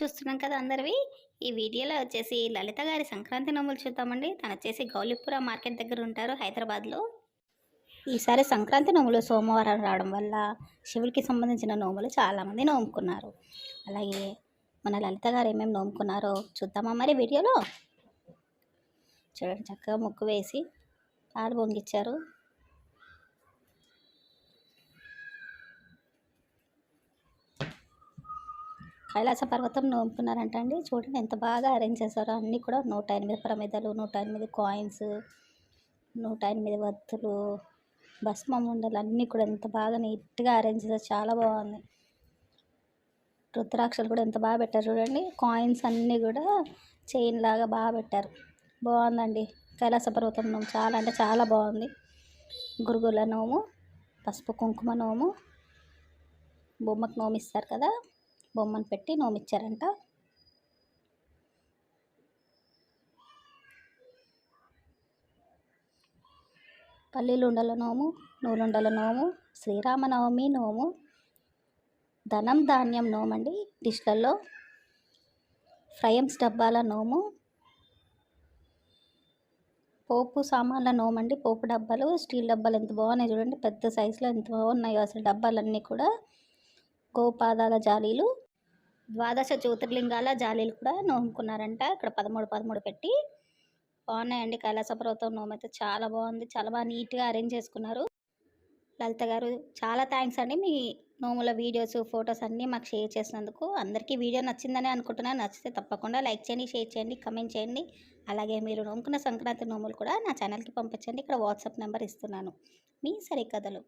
చూస్తున్నాం కదా అందరివి. ఈ వీడియోలో వచ్చేసి లలిత గారి సంక్రాంతి నోములు చూద్దామండి. తను వచ్చేసి గౌలిపుర మార్కెట్ దగ్గర ఉంటారు హైదరాబాద్లో. ఈసారి సంక్రాంతి నోములు సోమవారం రావడం వల్ల శివుడికి సంబంధించిన నోములు చాలామంది నోముకున్నారు అలాగే మన లలిత గారు ఏమేమి నోముకున్నారో చూద్దామా మరి వీడియోలో? చూడండి చక్కగా ముగ్గు వేసి పాలు పొంగిచ్చారు కైలాస పర్వతం నోముకున్నారంట అండి. చూడండి ఎంత బాగా అరేంజ్ చేశారో. అన్నీ కూడా నూట ఎనిమిది ప్రమిదలు నూట ఎనిమిది కాయిన్స్ నూట ఎనిమిది వత్తులు భస్మం ఉండలు అన్నీ కూడా ఎంత బాగా నీట్గా అరేంజ్ చేశారు. చాలా బాగుంది. రుద్రాక్షలు కూడా ఎంత బాగా పెట్టారు చూడండి. కాయిన్స్ అన్నీ కూడా చైన్ లాగా బాగా పెట్టారు. బాగుందండి. కైలాస పర్వతం నోము చాలా అంటే చాలా బాగుంది. గురుగుల నోము పసుపు కుంకుమ నోము బొమ్మకు నోమిస్తారు కదా. బొమ్మను పెట్టి నోమిచ్చారంట. పల్లీలుండల నోము నూలుండల నోము శ్రీరామనవమి నోము ధనం ధాన్యం నోమండి. డిష్లలో ఫ్రయమ్స్ డబ్బాల నోము పోపు సామాన్ల నోమండి. పోపు డబ్బాలు స్టీల్ డబ్బాలు ఎంత బాగున్నాయి చూడండి. పెద్ద సైజులో ఎంత బాగున్నాయో అసలు డబ్బాలన్నీ కూడా గోపాదాల జాలీలు. ద్వాదశ జ్యోతిర్లింగాల జాలీలు కూడా నోముకున్నారంట. ఇక్కడ పదమూడు పదమూడు పెట్టి. బాగున్నాయండి కైలాస పర్వతం. నోము అయితే చాలా బాగుంది. చాలా బాగా నీట్గా అరేంజ్ చేసుకున్నారు. లలిత గారు చాలా థ్యాంక్స్ అండి మీ నోముల వీడియోస్ ఫొటోస్ అన్నీ మాకు షేర్ చేసినందుకు. అందరికీ వీడియో నచ్చిందని అనుకుంటున్నాను నచ్చితే తప్పకుండా లైక్ చేయండి షేర్ చేయండి కమెంట్ చేయండి. అలాగే మీరు నోముకున్న సంక్రాంతి నోములు కూడా నా ఛానల్కి పంపించండి. ఇక్కడ వాట్సాప్ నెంబర్ ఇస్తున్నాను. మీ సరికథలు.